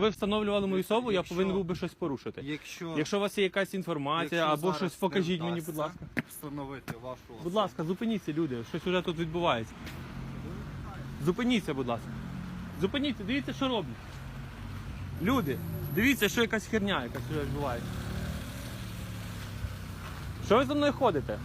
Ви встановлювали мою особу, я якщо- повинен був би щось порушити. Якщо, Якщо у вас є якась інформація якщо або зараз щось не покажіть мені, будь вдасться ласка. Встановити вашу Будь особу. ласка, зупиніться, люди. Щось вже тут відбувається. Зупиніться, будь ласка. Зупиніться, дивіться, що роблять. Люди, дивіться, що якась херня якась вже відбувається. Що ви за мною ходите?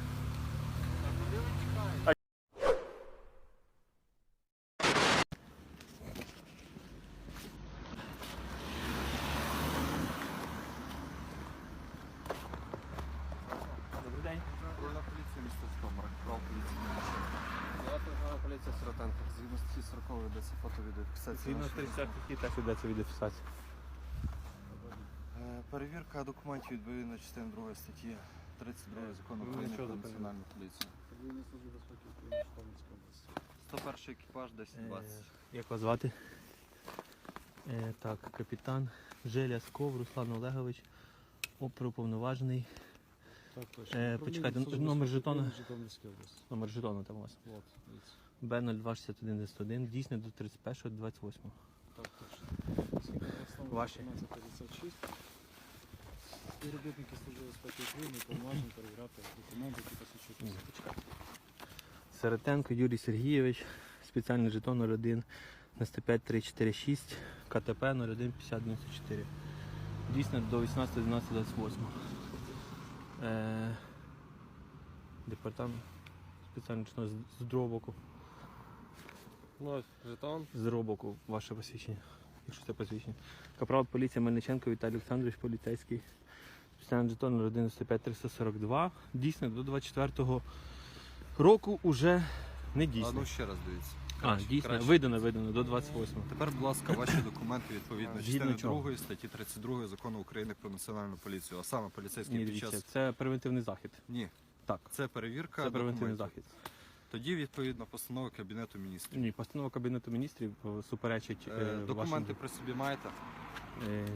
Патрульна поліція міста Житомир. Прав поліції. Поліція Сиротенко. Згідно статті 40 ведеться фото-відеофіксація. Згідно вашої 30 статті теж ведеться відеофіксація. Е, Перевірка документів відповідно частини 2 статті 32 закону України про національну поліцію. 101 екіпаж 1020. Е, Як вас звати? Е, так, капітан Желя Сков Руслан Олегович, оперуповноважений. Е, почекайте, номер жетона? Житомирської області. Номер жетону там у вас. От, дивіться. Б026191, дійсне до 31.28. Так, точно. Ваші. 1456, Співробітники Служби безпеки України повноважені перевіряти документи, які посвідчують почекайте. Саратенко Юрій Сергійович, спеціальний жетон 01 на 105 КТП 01 5094. Дійсно до 18.12.28. Е, департамент спеціальний з, з другого боку. Ну, ось жетон. З другого боку ваше посвідчення. Якщо це посвідчення. Капрал поліції Мельниченко Віталій Олександрович, поліцейський. Спеціальний жетон 01 105 342. Дійсно до 24 року уже не дійсно. А ну ще раз дивіться. А, Краще, дійсно, краще. видано, видано до 28-го. Тепер, будь ласка, ваші документи відповідно Згідно частини чого? 2 статті 32 закону України про національну поліцію, а саме поліцейський Ні, під дивіться, час. це превентивний захід. Ні, Так, це перевірка. це превентивний документів. захід. Тоді відповідно постанова Кабінету міністрів. Ні, постанова Кабінету міністрів е, суперечить Е, е, Документи вашим- при собі маєте? е,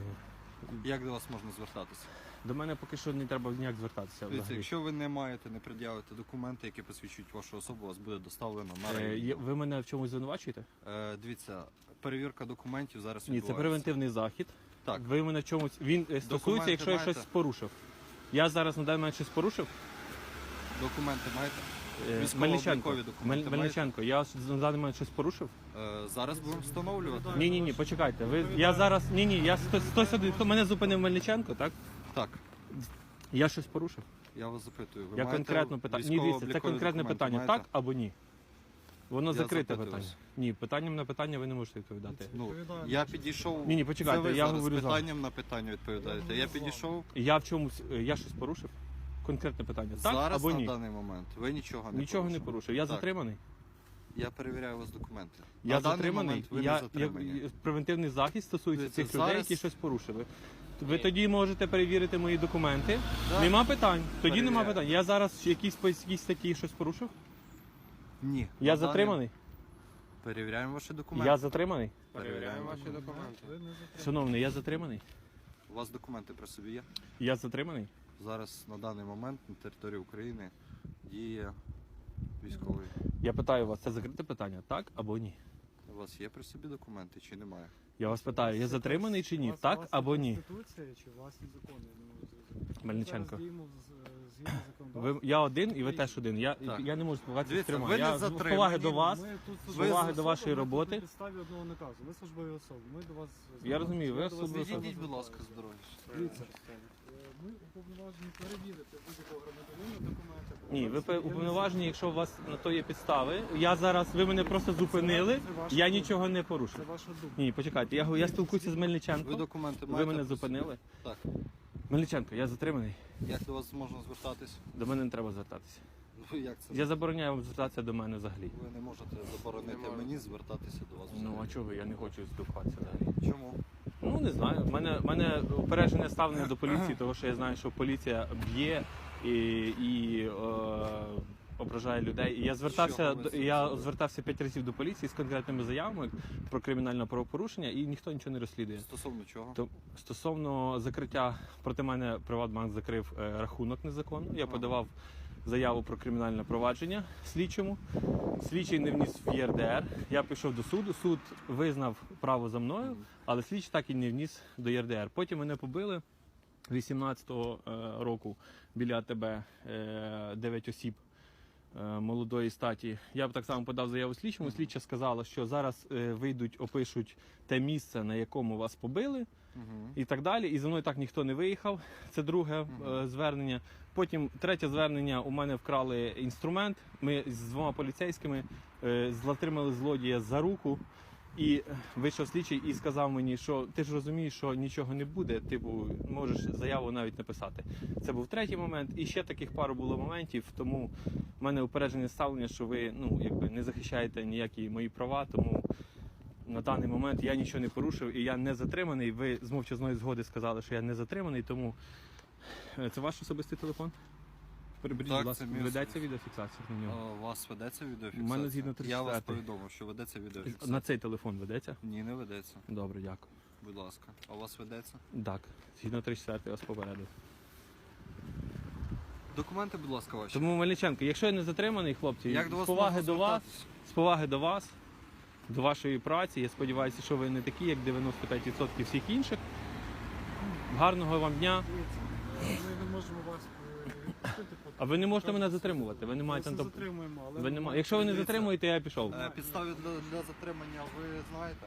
Як до вас можна звертатися? До мене поки що не треба ніяк звертатися. Дивіться, взагалі. якщо ви не маєте, не пред'явите документи, які посвідчують вашу особу, вас буде доставлено на Е, ви мене в чомусь звинувачуєте? Е, Дивіться, перевірка документів зараз Ні, це відбувається. превентивний захід. Так. Ви мене в чомусь. Він е, стосується, Документи якщо я маєте? щось порушив. Я зараз на даний момент щось порушив. Документи маєте? Е, Військово-облікові Мельниченко, документи Мель- маєте? Мельниченко, я с- на даний момент щось порушив? Е, Зараз будемо встановлювати. Ні, ні, ні, почекайте. Ви я зараз. Ні, ні, я 100, 101, хто мене зупинив Мельниченко, так? Так, Я щось порушив. я вас запитую. Ви я маєте конкретно питаю. Ні, дивіться, це військово-облікові конкретне документи питання, маєте? так або ні? Воно Я закрите запитую питання. вас. Ні, питанням на питання ви не можете відповідати. Ну, Відповідаю. я підійшов. Ні, ні, почекайте, Це ви я зараз говорю зараз. питанням на питання відповідаєте. Я підійшов Я в чомусь, е, я щось порушив? Конкретне питання. Так зараз або на ні? даний момент. Ви нічого не Нічого не порушив. Я Так. затриманий. Я перевіряю у вас документи. Я на даний затриманий. момент ви я, не затримані. я- превентивний захист стосується Дивіться, цих людей, зараз- які щось порушили. Ви Ні. тоді можете перевірити мої документи. Да. Нема питань. Тоді нема питань. Я зараз якісь по якісь статті щось порушив. Ні. Я На даний- затриманий. Перевіряємо ваші документи. Я затриманий. Перевіряємо ваші документи. Шановний, я затриманий. У вас документи при собі є? Я затриманий. Зараз на даний момент на території України діє військовий. Я питаю вас, це закрите питання, так або ні? У вас є при собі документи чи немає? Я вас питаю, я затриманий чи ні? Так або ні? Конституція чи власні закони? Зрозуміти. Ми Мельниченко. зараз діємо з- згідно Ви я один і ви теж один. Я, Так. я не можу спілкуватися з Дивіться, трьома. ви не Я з затримані. поваги до вас. Ми тут з службові поваги до особи, вашої ми тут роботи. На підставі одного наказу. Ви службові особи. Ми до вас Я розумію, ви Ми до вас службові звертаємося. Будь ласка, з дороги. Дивіться, е, ми уповноважені перевірити будь-якого громадянина документи. Ні, ви уповноважені, якщо у вас на то є підстави. Я зараз, ви мене просто зупинили, Це ваша я думка. нічого не Це порушив. ваша думка. Ні, почекайте, я, я спілкуюся з Ви Мельниченко. документи Ви мене при собі? зупинили. Так. Мельниченко, я затриманий. Як до вас можна звертатись? До мене не треба звертатися. Ну як це? Я забороняю вам звертатися до мене взагалі. Ви не можете заборонити мені звертатися до вас. Ну а чого ви? Я не хочу спілкуватися взагалі. Чому? Ну не знаю. У мене, в мене упереджене ставлення до поліції, тому що я знаю, що поліція б'є і, і е, ображає людей. І я звертався до я звертався п'ять разів до поліції з конкретними заявами про кримінальне правопорушення, і ніхто нічого не розслідує. Стосовно чого? То стосовно закриття проти мене Приватбанк закрив е, рахунок незаконно. Я Ага. подавав заяву про кримінальне провадження слідчому. Слідчий не вніс в ЄРДР. Я пішов до суду. Суд визнав право за мною, але слідчий так і не вніс до ЄРДР. Потім мене побили 18-го е, року біля АТБ е, 9 осіб е, молодої статі. Я б так само подав заяву слідчому. Слідча сказала, що зараз е, вийдуть, опишуть те місце, на якому вас побили, і так далі. І за мною так ніхто не виїхав. Це друге е, звернення. Потім третє звернення. У мене вкрали інструмент. Ми з двома поліцейськими е, затримали злодія за руку. І вийшов слідчий і сказав мені, що ти ж розумієш, що нічого не буде. Типу, можеш заяву навіть написати. Це був третій момент. І ще таких пару було моментів. Тому в мене упереджене ставлення, що ви ну якби не захищаєте ніякі мої права. Тому на даний момент я нічого не порушив і я не затриманий. Ви з мовчазної згоди сказали, що я не затриманий, тому Е, це ваш особистий телефон? Приберіть, Так, ласка, це мій ведеться відеофіксація на нього. У вас ведеться У мене згідно Я вас 34-ї. повідомив, що ведеться відеофіксація. На цей телефон ведеться? Ні, не ведеться. Добре, дякую. Будь ласка. А у вас ведеться? Так, згідно 34 я вас попередив. Документи, будь ласка, ваші. Тому Мельниченко, якщо я не затриманий, хлопці, Як до з вас поваги можна до вас, звертатись? з поваги до вас, до вашої праці, я сподіваюся, що ви не такі, як 95% всіх інших. Гарного вам дня. Ми не можемо вас е, А ви не можете мене затримувати. Ви не маєте на то. затримуємо, але Ви не ма- маєте Якщо ви не затримуєте, я пішов. Е, Підстави для, для затримання ви знаєте?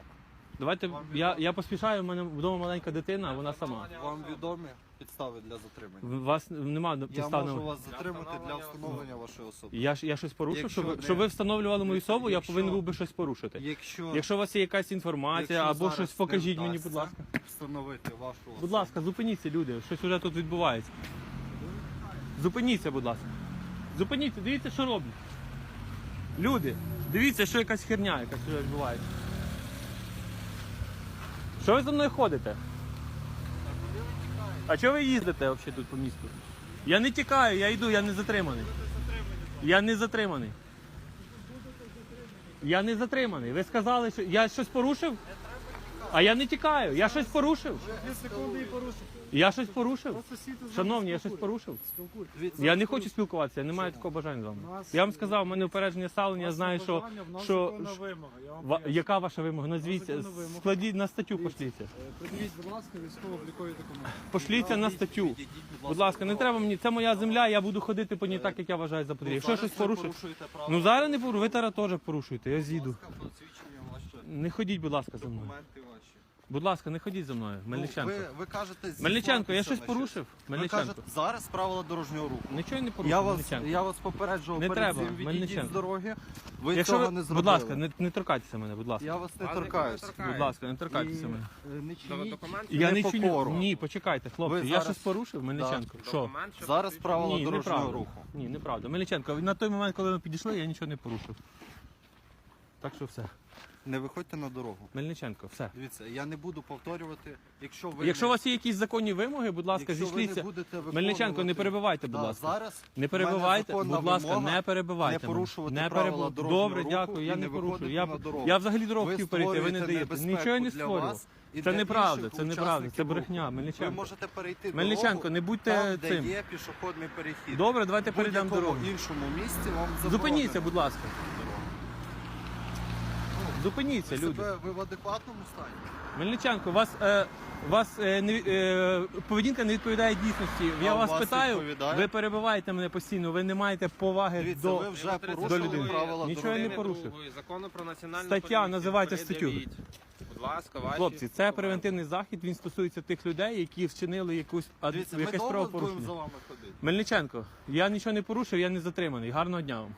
Давайте я, я поспішаю, у мене вдома маленька дитина, вона сама. Вам відомі підстави для затримання? У вас немає Я підстав. можу на- вас затримати для встановлення вашої особи. Я ж я щось порушив, Якщо щоб ви, не- щоб ви встановлювали мою особу, я Якщо- повинен був би щось порушити. Якщо, Якщо у вас є якась інформація якщо або зараз щось не покажіть мені, вдасться будь ласка. встановити вашу особу. Будь ласка, зупиніться, люди. Щось вже тут відбувається. Зупиніться, будь ласка. Зупиніться, дивіться, що роблять. Люди, дивіться, що якась херня, якась вже відбувається. Що ви за мною ходите? А чого ви їздите взагалі тут по місту? Я не тікаю, я йду, я не затриманий. Я не затриманий. Я не затриманий. Ви сказали, що я щось порушив? А я не тікаю. Я щось порушив. Дві секунди і порушив. Я щось порушив? Просто сіти з Шановні, я щось порушив. Я не хочу спілкуватися, я не маю такого бажання з вами. Я вам сказав, у мене упередження ставлення, я знаю, що. що- вимога. Я вам Ва- поясню. Яка ваша вимога? Назвіть, законна вимога. складіть на статтю, пошліться. е, Придивіть, будь ласка, військово-облікові документи. Пошліться на статтю. Будь ласка, не треба мені, це моя земля, я буду ходити по ній так, як я вважаю за потрібне. Якщо щось порушую. Ну зараз не порушую, ви зараз теж порушуєте, я з'їду. Не ходіть, будь ласка, за мною. Документи ваші. Будь ласка, не ходіть за мною. Мельниченко. Ну, ви, ви кажете, Мельниченко, я щось на порушив? Ви Мельниченко. кажете, зараз правила дорожнього руху. Нічого я не Я вас, Мельниченко. я вас попереджував Не перед треба, цим відійдіть Мельниченко. з дороги. Ви Якщо цього ви, не будь ласка, не, не торкайтеся мене, будь ласка. Я вас не Вас торкаюсь. ніхто Будь ласка, не торкайтеся мене. І, е, Не чиніть. документів Я не чиню. непокору. Ні, почекайте, хлопці. Ви я зараз- щось порушив, Мельниченко. Що? Документ, що Зараз правила Ні, дорожнього неправда. руху. Ні, неправда. Мельниченко, на той момент, коли ми підійшли, я нічого не порушив. Так що все. Не виходьте на дорогу. Мельниченко, все. Дивіться, я не буду повторювати, якщо ви Якщо не, у вас є якісь законні вимоги, будь ласка, якщо ви не зійшліться. будете Мельниченко, не перебивайте, будь Да, ласка. Зараз Не в перебивайте, мене законна будь ласка, вимога не перебивайте. не мене. порушувати не правила перебив- дорожнього Добре, руху дякую, я не не порушую. виходити Я, на дорогу. я взагалі дорогу хотів перейти, ви не створюєте даєте. небезпеку Нічого я не для створював. вас і Це для неправда, інших це неправда, це учасників брехня. руху. Ви Мельниченко. можете перейти Мельниченко, дорогу не будьте там, де цим. є пішохідний перехід. Добре, давайте В перейдемо будь-якому дорогу. іншому місці вам заборонено. Зупиніться, будь ласка. Зупиніться, Ви люди. себе ви в адекватному стані? Мельниченко, у вас, е, у вас е, не, е, поведінка не відповідає дійсності. Я А у вас вас питаю, відповідає? ви перебиваєте мене постійно, ви не маєте поваги Дивіться, до. ви вже До порушили людини. правила Нічого я не руху. порушив. Закону про національну Стаття, поліцію. називайте статтю. Пред'явіть. Будь ласка, ваші Хлопці, це превентивний захід. Він стосується тих людей, які вчинили якусь ад- Дивіться, ми якесь довго будемо правопорушення. за вами ходити. Мельниченко, я нічого не порушив, я не затриманий. Гарного дня вам.